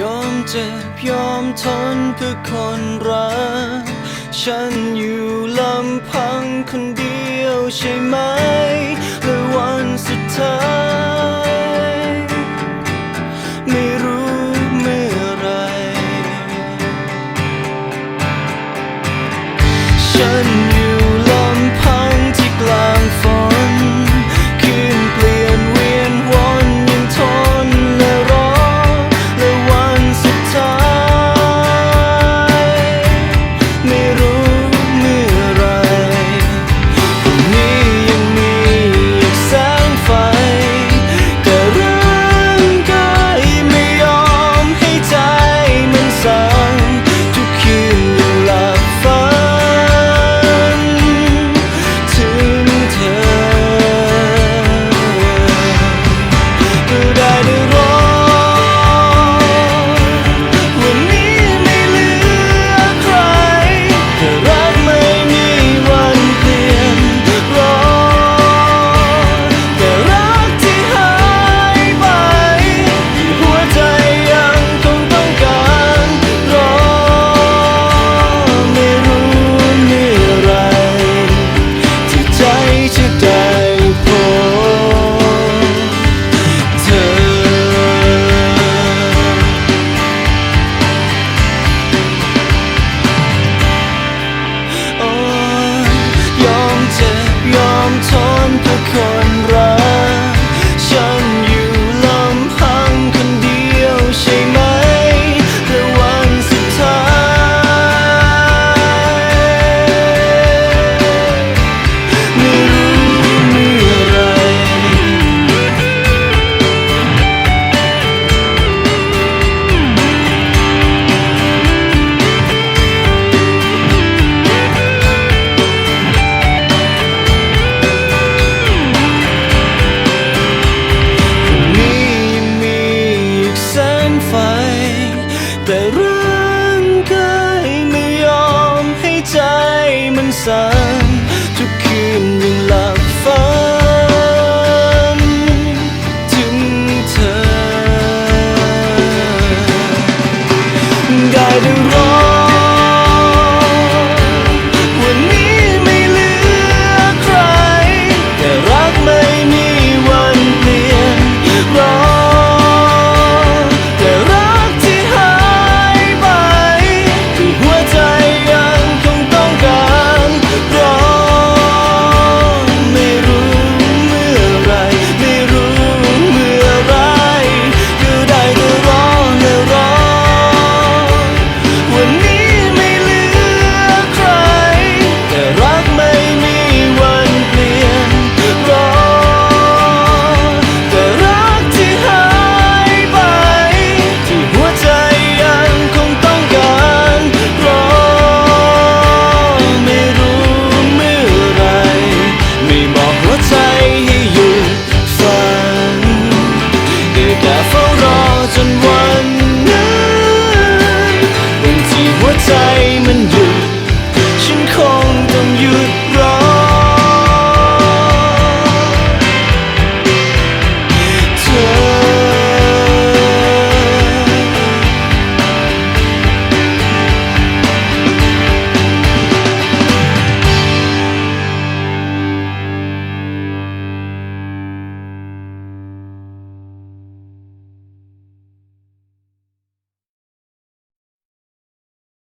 ยอมเจ็บยอมทนเพื่อคนรัก ฉันอยู่ลำพังคนเดียวใช่ไหม และวันสุดท้าย ไม่รู้เมื่อไร ฉัน